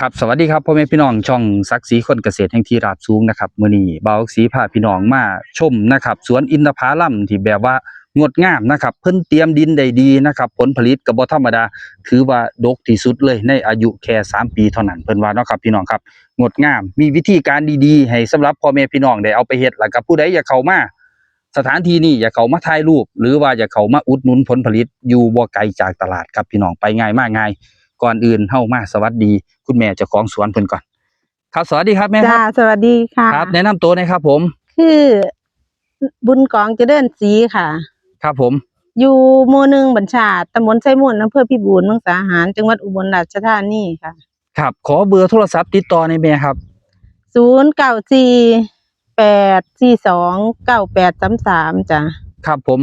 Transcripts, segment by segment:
ครับสวัสดีครับพ่อแม่พี่น้องช่องซักสีคนเกษตรแห่งที่ราบสูงนะครับมื้อนี้เบาสีพาพี่น้องมาชมนะครับ สวนอินทผลัมที่แบบว่างดงามนะครับ เพิ่นเตรียมดินได้ดีนะครับ ผลผลิตก็บ่ธรรมดา ถือว่าดกที่สุดเลยในอายุแค่3ปีเท่านั้นเพิ่นว่าเนาะครับพี่น้องครับงดงาม มีวิธีการดีๆ ให้สำหรับพ่อแม่พี่น้องได้เอาไปเฮ็ดแล้วก็ผู้ใดอยากเข้ามาสถานที่นี้อย่าเข้ามาถ่ายรูป หรือว่าอย่าเข้ามาอุดหนุนผลผลิตอยู่บ่ไกลจากตลาดครับพี่น้องไปง่ายมากง่าย ก่อนอื่นเฮามาสวัสดี คุณแม่เจ้าของสวนเพิ่นก่อน ครับสวัสดีครับแม่คจ้ารับสวัสดีค่ะ ครับ แนะนำตัวหน่อยครับผมคือ บุญกองเจริญศรีค่ะ ครับผมอยู่หมู่หนึ่งบัญชาตำบลไซมูลอำเภอพิบูลมังสาหาร จังหวัดอุบลราชธานีค่ะ ครับ ขอเบอร์โทรศัพท์ติดต่อในอยแม่ครับ ศูนย์เก้าสี่แปดสี่สองเก้าแปดสามสามจ้ะ ครับผม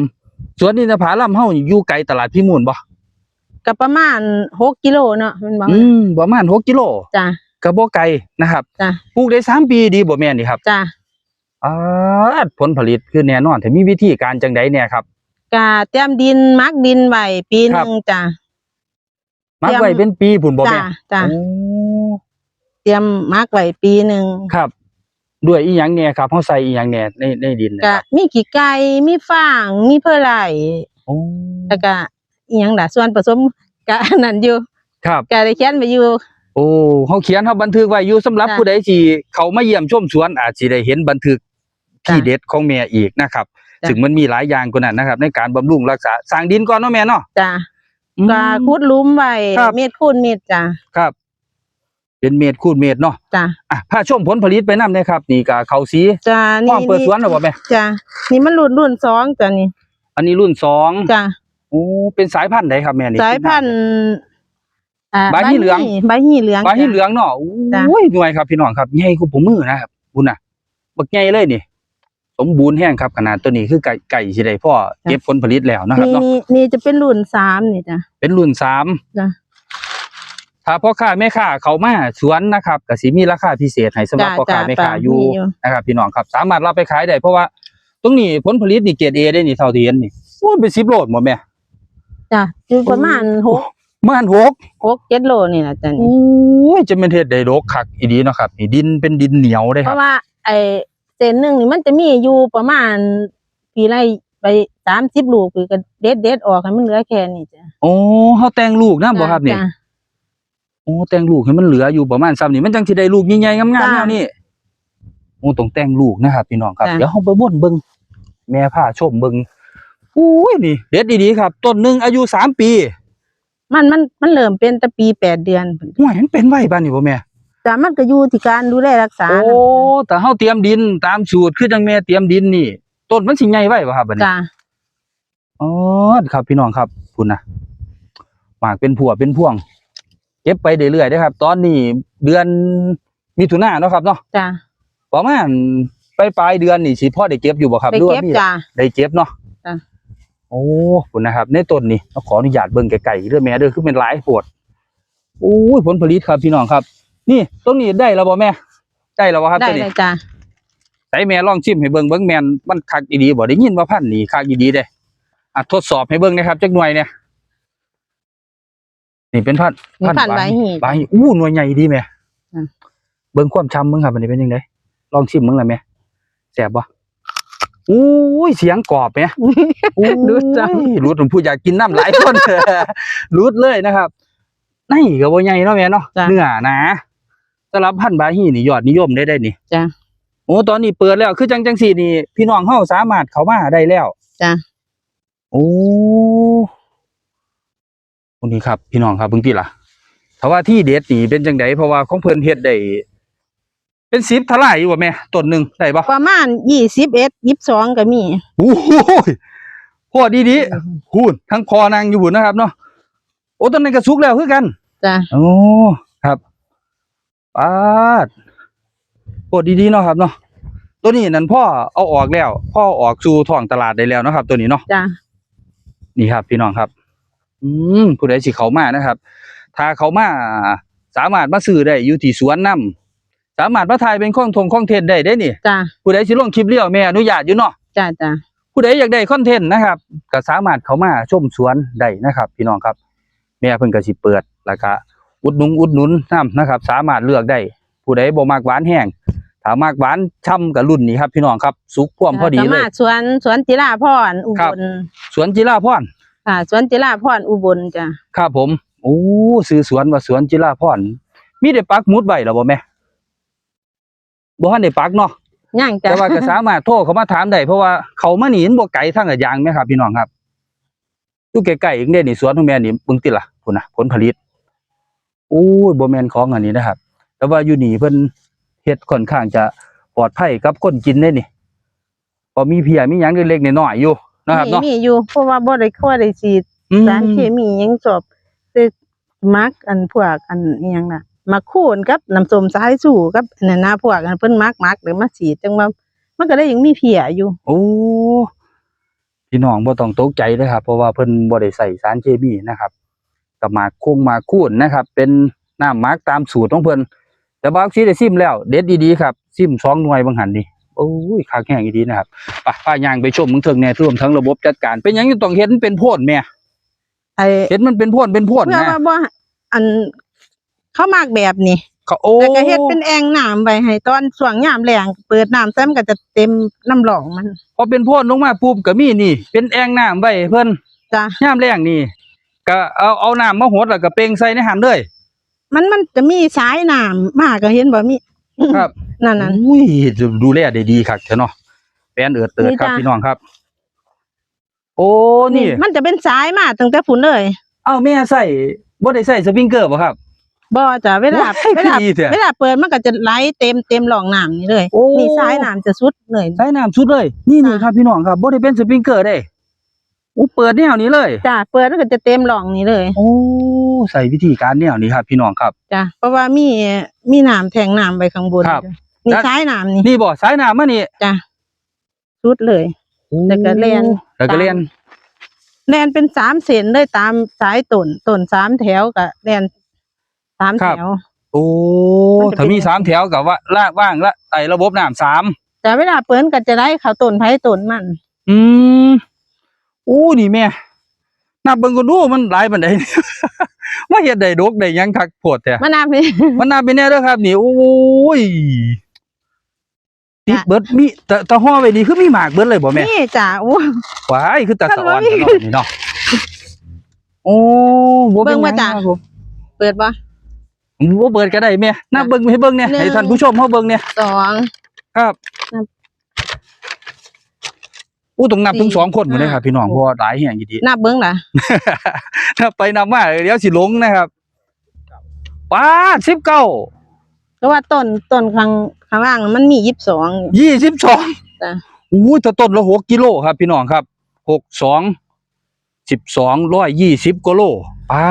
สวนอินทผลัมเฮานี่อยู่ไกลตลาดพิมูลบ่ ก็ประมาณหกกิโลเนาะแมันบอกอืมประมาณ6กิโลจ้ะก็บ่ไกลนะครับจ้ะปลูกได้สามปีดีบ่แม่นี่ครับจ้ะอ่าผลผลิตคือแน่นอนแต่มีวิธีการจังไดเนี่ยครับ กะเตรียมดินมักดินไว้ปีหครับนึ่งจ้ะ มักเตรียมไว้เป็นปีพุ่นบ่จ้ะแม่จ้ะ โอ้เตรียมมักไว้ปีหนึ่งครับ ด้วยอีหยังแหน่ครับเฮาใส่อีหยังแหน่ในในดินนะคกะรับมีขี้ไก่มีฟางมีเพอไหลโอ้แล้วก็ อีหยังล่ะส่วนผสมก็อันนั้นอยู่ครับก็ได้เขียนไว้อยู่ โอ้เขาเขียนเขาบันทึกไว้อยู่สำหรับจ้ะผู้ใดที่เขามาเยี่ยมชมสวนอาจสิได้เห็นบันทึกที่จ้ะเด็ดของแม่อีกนะครับ จ้ะซึ่งมันมีหลายอย่างกว่านั้นนะครับ ในการบำรุงรักษาสร้างดินก่อนเนาะแม่เนาะจ้ะอืม ก็ขุดหลุมไว้ครับ เม็ดคูณเม็ดจ้ะครับ เป็นเมตรคูณเมตรเนาะจ้ะอะพาชมผลผลิตไปนำนะครับ นี่ก็เขาสีจ้ะพร้นี่อมเปิดสวนแล้วบ่แม่จ้ะนี่มันรุ่นรุ่นสองจ้ะนี่ อันนี้รุ่นสองจ้ะโอ้เป็นสายพันธุ์ใดครับแม่นี่สายพันธุ์อ่าใบหีเหลืองใบหีเหลืองใบที่จ้ะเหลืองเนาะจ้ะโอ้ยหน่วยครับพี่น้องครับใหญ่คือผมมือนะครับบุญน่ะบักใหญ่เลยนี่สมบูรณ์แห้งครับขนาดตัวนี้คือไก่ไก่สิได้พ่อเก็บผลผลิตแล้วนะครับนี่เนาะนี่จะเป็นรุ่นสามนี่จ้ะเป็นรุ่นสามจ้ะถ้าพ่อค้าแม่ค้าเขามาสวนนะครับก็สิมีราคาพิเศษให้สำหรับจ้ะพ่อค้าจ้ะแม่ค้าจ้ะอยู่มีอยู่นะครับ พี่น้องครับ สามารถรับไปขายได้เพราะว่าตรงนี้ผลผลิตนี่เกรดเอได้นี่เท่าที่เห็นนี่โอ้ยเป็นสิบโลหมดแม่ จ้ะอยู่ประมาณหกม่านหกหกเจ็ดโลนี่แหละจ้ะโอนี่้ยจะเป็นเฮ็ดได้ดกคักอีดีเนาะครับนี่ดินเป็นดินเหนียวได้เพครับ ราะว่า ไอ้เส้นหนึ่งนี่มันจะมีอยู่ประมาณปีละไปสามสิบลูกคือก็เด็ดเด็ดๆออกให้มันเหลือแค่นี้จ้ะโอ้เฮาแต่งลูกนะบ่ครับนี่จ้ะโอ้แต่งลูกให้มันเหลืออยู่ประมาณซ้ำนี่มันจังสิได้ลูกใหญ่ๆงามๆจ้ะแนวนี้โอ้ต้องแต่งลูกนะครับพี่น้องครับจ้ะเดี๋ยวเฮาไปบ่นเบิ่งแม่พาชมเบิ่ง อุ้ยนี่เด็ดดีๆครับ ต้นหนึงอายุสามปี มันมันมันเริ่มเป็นแต่ปีแปดเดือนพุ่นห่วยมันเป็นไว้บ้านนี่บ่แม่จ้ะมันก็อยู่ที่การดูแลรักษาโอ้แต่เฮาเตรียมดินตามสูตรคือจังแม่เตรียมดินนี่ ต้นมันสิใหญ่ไว้บ่ครับบัดนี้จ้ะอ๋อครับ พี่น้องครับคุณนะหมากเป็นผัวเป็นพ่วง เก็บไปเรื่อยๆนะครับ ตอนนี้เดือนมิถุนายนเนาะครับเนาะจ้ะประมาณปลายปลายๆเดือนนี่สิพ่อได้เก็บอยู่บ่ครับไปหรือว่าเก็บมีจ้ะได้เก็บเนาะจ้ะ โอ้คุณนะครับ ในต้นนี่เราขออนุญาตเบิ่งไกลๆเด้อแม่เด้อคือเป็นหลายโพดโอ้ยผลผลิตครับพี่น้องครับ นี่ต้นนี้ได้แล้วบ่แม่ ได้แล้วบ่ครับได้ต้นเลนี้ยจ้ะใส่แม่ลองชิมให้เบิ่งเบิ่งแม่นมันคักอีดีบ่ได้ยินว่าพันธุ์นี่คักอีดีเด้อะทดสอบให้เบิ่งนะครับจักหน่วยเนี่ยนี่เป็นพันธุ์มีพันธุ์ใบหีใบอู้หน่วยใหญ่ดีแม่อะเบิ่งความช้ำมึงครับอันนี้เป็นยังไงลองชิมมึงล่ะแม่แซ่บบ่ อู้ยเสียงกรอบแม่ดูจังรูดผมพูดอยากกินน้ำหลายคนรูดเลยนะครับนี่ก็บ่ใหญ่เนาะแม่เนาะจ้ะเนื้อหนาสำหรับพันธุ์บาฮีนี่ยอดนิยมได้ได้นี่จ้ะโอ้ตอนนี้เปิดแล้วคือจังจังสี่นี่ พี่น้องเฮาสามารถเข้ามาได้แล้วจ้ะโอ้คนนี้ครับ พี่น้องครับเพิ่งที่ล่ะถ้าว่าที่เด็ดนี่เป็นจังไดเพราะว่าของเพิ่นเฮ็ดได้ เป็นสิบทลายอยู่บ่แม่ต้นหนึงได้ปะประมาณยี่สิบเอ็ดยี่สิบสองก็มีโอ้โหพอดีดีๆพูดทั้งพอนางอยู่บุญนะครับเนาะโอ้ต้นนั้นก็สุกแล้วคือกันจ้ะโอ้ครับปาดโคตรดีๆเนาะครับเนาะตัวนี้นั่นพ่อเอาออกแล้ว พ่อออกสู่ท้องตลาดได้แล้วเนาะครับ ตัวนี้เนาะจ้ะนี่ครับ พี่น้องครับ อืมผู้ใดสิเขามานะครับ ถ้าเขามาสามารถมาซื้อได้อยู่ที่สวนน้ำ สามารถมาถ่ายเป็นข้องทงข้องเทนได้ได้นี่จ้ะผู้ใดสิลงคลิปเลี้ยวแม่อนุญาตอยู่เนาะจ้ะจ้ะผู้ใดอยากได้คอนเทนต์นะครับก็สามารถเข้ามาชมสวนได้นะครับ พี่น้องครับ แม่เพิ่นก็สิเปิดแล้วก็อุดหนุนอุดหนุนน้ำนะครับ สามารถเลือกได้ผู้ใดบ่มักหวานแห้งถ้ามักหวานช่ำกับรุ่นนี้ครับ พี่น้องครับ สุกพ่วมพอดีสาเลมายรถสวนสวนจิราพรอุครับบลสวนจิราพรค่ะสวนจิราพรอุบลจ้ะครับผมโอ้ซื้อสวนว่าสวนจิราพรมีได้ปักหมุดไว้แล้วบ่แม่ บ่ทันได้ปักเนาะย่างจ้ะแต่ว่าก็สามารถโทรเข้ามาถามได้เพราะว่าเขามานี่มันบ่ไกลทางอะยางแม่ครับพี่น้องครับอยู่ใกล้ๆเองเด้นี่สวนของแม่นี่เบิ่งติล่ะพุ่นน่ะผลผลิตโอ้ยบ่แม่นของอันนี้นะครับ แต่ว่าอยู่นี่เพิ่นเฮ็ดค่อนข้างจะปลอดภัยกับคนกินได้นี่พอมีเพียมีหยังเล็กๆน้อยๆอยู่นะครับมีเนาะมีอยู่เพราะว่าบ่ได้ค่อยได้ฉีดอืมสารเคมีหยังสอบแต่มักอันพวกอันอิหยังน่ะ มาคูนกับน้ำส้มสายสู่กับอันนั้นนะพวกอันเพิ่นมักมักหรือมาฉีดจังว่ามันก็ได้ยังมีเพียอยู่ โอ้พี่น้องบ่ต้องตกใจเด้อครับ เพราะว่าเพิ่นบ่ได้ใส่สารเคมีนะครับกับหมากคงหมากคูนนะครับ เป็นน้ำหมักตามสูตรของเพิ่นแต่บางทีได้ซิมแล้ว เด็ดดีๆครับซิมสองหน่วยบางหันนี่โอ้ยคักแห้งอีดีนะครับไปป้าย่างไปชมมึงเถิงแหน่รวมทั้งระบบจัดการ เป็นหยังอยู่ต้องเห็นเป็นโพ่นแม่ไอ้เห็นมันเป็นโพ่นเป็นโพ่นเพื่อนะว่าบ่อัน เขามากแบบนี้เขาโอ้แล้วก็เฮ็ดเป็นแอ่งน้ำไว้ให้ตอนช่วงยามแล้งเปิดน้ำใส่มันก็จะเต็มน้ำหลองมันพอเป็นโพ่นลงมาปุ๊บก็มีนี่ เป็นแอ่งน้ำไว้ให้เพิ่นจ้ะยามแล้งนี่ก็เอาเอาน้ำมาหดแล้วก็เป่งใส่ในหันเลยมันมันจะมีสายน้ำมาก็เห็นบ่มีครับนั่นนั่น อุ้ยดูแลได้ดีครับเถอะเนาะแปนเอิดเติดนี่ครับจ้ะ พี่น้องครับ โอ้นี่มันจะเป็นสายมาตั้งแต่ฝุ่นเลย เอ้าแม่ใส่บ่ได้ใส่สปริงเกอร์บ่ครับ บ่จ้ะเวลาว้ายเวลาดีเถอะเวลาเปิดมันก็จะไหลเต็มเต็มหลองน้ำนี่เลยโอ้ นี่สายน้ำจะสุดเลยใส่น้ำสุดเลย นี่นี่จ้ะครับพี่น้องครับบ่ได้เป็นสปริงเกอร์ได้อู้เปิดแนวนี้เลย จ้ะเปิดมันก็จะเต็มหลองนี่เลยโอ้ใส่วิธีการแนวนี้ครับ พี่น้องครับ จ้ะเพราะว่ามีมีน้ำแทงน้ำไปข้างบนครับ จ้ะนี่แล้วสายน้ำนี่นี่บ่สายน้ำมานี่จ้ะสุดเลย แล้วก็เลียนแล้วก็เลียนแลนเป็นสามเส้นเลยตามสายต้นต้นสามแถวกับแลน สามแถวโอ้มันจะเป็น ถ้ามีสามแถวกับว่าลากว่างละไอ้ระบบน้ำสามแต่เวลาเปิ้นก็จะได้เขาต้นไผ่ต้นมัน อืมโอ้นี่แม่นับเบิ่งก็ดูมันหลายปานใด ว่าเฮ็ดได้ดกได้หยังคักโพดแท้มันน่าเป็นมันน่าเป็นแน่เด้อครับนี่โอ้ยติดจ้ะเบิดมีแต่แต่ห่อไว้นี่คือมีหมากเบิดเลยบ่แม่นี่จ้ะโอ้ว้ายคือตาสะอ่อนมันบ่มีเนาะนี่เนาะโอ้บ่เบิ่เป็นงหว่ายังจ้ะครับผมเปิดบ่ บ่เบิดก็ได้แม่นับเบิ่งให้เบิ่งเนี่ยหนึ่งให้ท่านผู้ชมเฮาเบิ่งเนี่ยสองครับนับอู้ต้องนับถึงสี่สองคนหมดเลยครับห้าพี่น้องหกเพราะว่าหลายแห่งอยู่ดีนับเบิ่งล่ะนับไปนับมาเดี๋ยวสิหลงนะครับป้าด19เพราะว่าต้นต้นข้างข้างล่างมันมียี่สิบสองยี่สิบสองจ้ะอู้แต่ต้นละหกกิโลครับ พี่น้องครับหกสองสิบสองร้อยยี่สิบกิโลป้า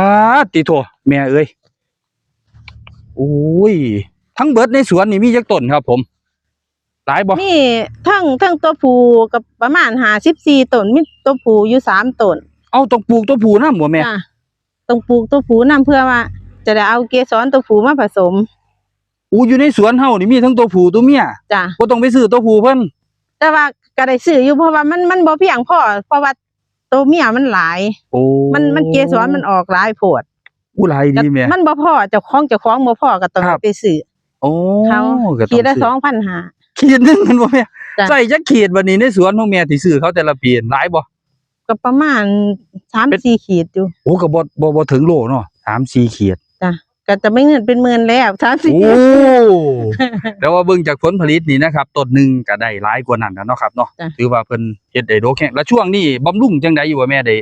ดติโทแม่เอ้ยโอ้ยทั้งเบิดในสวนนี่มีจักต้นครับ ผมหลายบ่มีทั้งทั้งตัวผู้กับประมาณหาสิบสี่ต้นมีตัวผู้อยู่สามต้นเอาต้องปลูกตัวผูน้ำบ่แม่จ้ะต้องปลูกตัวผู้นํเพื่อว่า จะได้เอาเกสรตัวผู้มาผสมอู้อยู่ในสวนเฮานี่มีทั้งตัวผูตัวเมียจ้ะบ่ต้องไปซื้อตัวผูเพิ่นแต่ว่าก็ได้ซื้ออยู่เพราะว่ามันมันบ่เพียงพอเพราะว่าตัวเมียมันหลาย โอ้มันมันเกสรมันออกหลายโพด อู้หลายดีแม่ มันบ่พอเจ้าของเจ้าของบ่พอก็ต้องครับ ไปซื้อโอ้เขาก็ต้องขีดละซื้สองพันห้า ขีดหนึงมันบ่แม่จ้ะ ใส่จักขีดบัดนี้ในสวนของแม่ที่ซื้อเขาแต่ละปีหลายบ่ ก็ประมาณสามเป็น สี่ขีดอยู่โอ้ก็บ่บ่บ่ถึงโลเนาะสามสี่ขีดจ้ะก็จะไม่เงินเป็นหมื่นแล้วสามสี่โอ้แต่ว่าเบิ่งจากผลผลิตนี่นะครับต้นหนึงก็ได้หลายกว่านั้นนะเนาะครับเนาะจ้ะ ถือว่าเพิ่นเฮ็ดได้โดกแข็งแล้วช่วงนี้บำรุงจังไดอยู่ว่าแม่ได้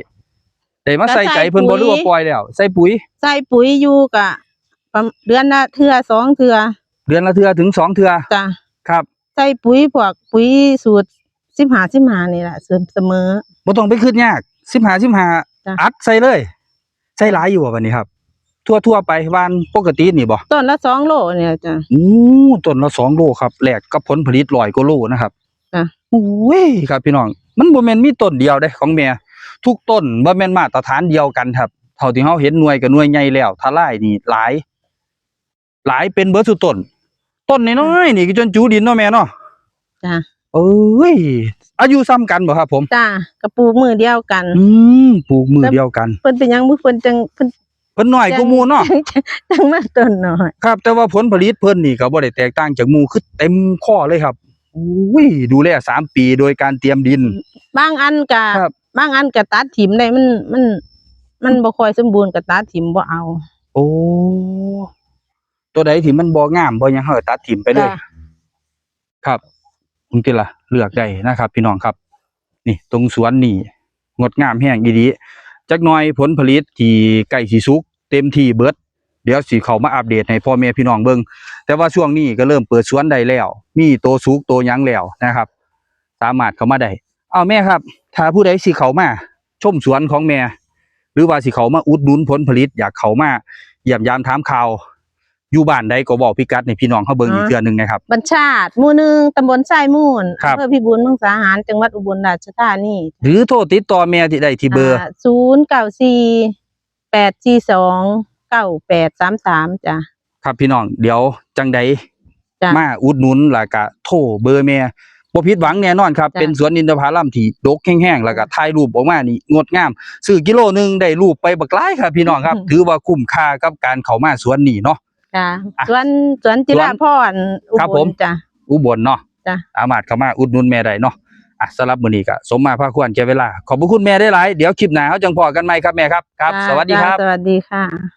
ได้มาใส่ใจเพิ่นบ่หรือว่าปล่อยแล้ว ใส่ปุ๋ย ใส่ปุ๋ยอยู่กะประมาณเดือนละเทื่อสองเทื่อเดือนละเทื่อถึงสองเทื่อจ้ะครับ ใส่ปุ๋ยพวกปุ๋ยสูตรสิบหาสิบหานี่แหละเสริมเสมอบ่ต้องไปคิดยาก15จ้ะ15อัดใส่เลย ใส่หลายอยู่บ่บัดนี้ครับ ทั่วๆไปวานปกตินี่บ่ต้นละสองโลเนี่ยจ้ะอู้ต้นละสองโลครับแลกกับผลผลิตร้อยกว่าโลนะครับจ้ะโอ้ยครับพี่น้อง มันบ่แม่นมีต้นเดียวเด้ของแม่ ทุกต้นบ่แม่นมาตรฐานเดียวกันครับเท่าที่เฮาเห็นหน่วยกับหน่วยใหญ่แล้วทลายนี่หลาย หลายเป็นเบิดสุดต้น ต้นน้อยๆนี่ก็จนจูดินเนาะแม่เนาะจ้ะเอ้ยอายุซ้ำกันบ่ครับผมจ้ะกระปลูกมือเดียวกัน อืมปลูกมือเดียวกันเพิ่นเป็นหยังมือเพิ่นจังเพิ่นเพิ่นน้อยกว่าหมู่เนาะจังมาต้นน้อยครับ แต่ว่าผลผลิตเพิ่นนี่ก็บ่ได้แตกต่างจากหมู่คือเต็มข้อเลยครับอุ้ยดูแลสามปีโดยการเตรียมดิน บางอันก็ครับ บางอันก็ตัดถิ่มได้มันมัน มันบ่ค่อยสมบูรณ์ก็ตัดถิ่มบ่เอาโอ้ตัวใดที่มันบ่งามบ่หยังเฮาก็ตัดถิ่มไปเลย จ้ะครับคุณติล่ะเลือกได้นะครับ พี่น้องครับ นี่ตรงสวนนี่ งดงามแห้งอีดีจักหน่อยผลผลิตที่ใกล้สิสุก เต็มที่เบิด เดี๋ยวสิเข้ามาอัปเดตให้พ่อแม่พี่น้องเบิ่งแต่ว่าช่วงนี้ก็เริ่มเปิดสวนได้แล้ว มีโตสุกโตหยังแล้วนะครับ สามารถเข้ามาได้ เอาแม่ครับ ถ้าผู้ใดสิเข้ามาชมสวนของแม่ หรือว่าสิเข้ามาอุดหนุนผลผลิต อยากเข้ามาเยี่ยมยามถามข่าว อยู่บ้านใดก็บอกพิกัดให้พี่น้องเขาเบิ่งอีกเทื่อหนึงนะครับ บัญชาติหมู่หนึ่งตำบลทรายมูลครับ อำเภอพิบูลเมืองสาหาร จังหวัดอุบลราชธานีหรือโทรติดต่อแม่ที่ได้ที่เบอร์ ศูนย์เก้าสี่แปดสี่สองเก้าแปดสามสามจ้ะ ครับพี่น้องเดี๋ยวจังใดจ้ะ มาอุดหนุนแล้วก็โทรเบอร์แม่ บ่ผิดหวังแน่นอนครับจ้ะเป็นสวนอินทผลัมที่ดกแห้งๆแล้วก็ถ่ายรูปออกมานี่งดงาม ซื้อกิโลหนึงได้รูปไปบักหลายครับ พี่น้องครับ ถือว่าคุ้มค่ากับการเข้ามาสวนนี้เนาะจ้ะอะสวนสวนจิราพรอุครับบผลมจ้ะอุบลเนาะจ้ะสามารถเข้ามาอุดหนุนแม่ได้เนาะอะสำหรับมื้อนี้ก็สมมาพระควรแก่เวลา ขอบพระคุณแม่ได้หลายเดี๋ยวคลิปหน้าเฮาจังพอกันใหม่ครับแม่ครับครับจ้ะสวัสดีครับจ้ะสวัสดีค่ะ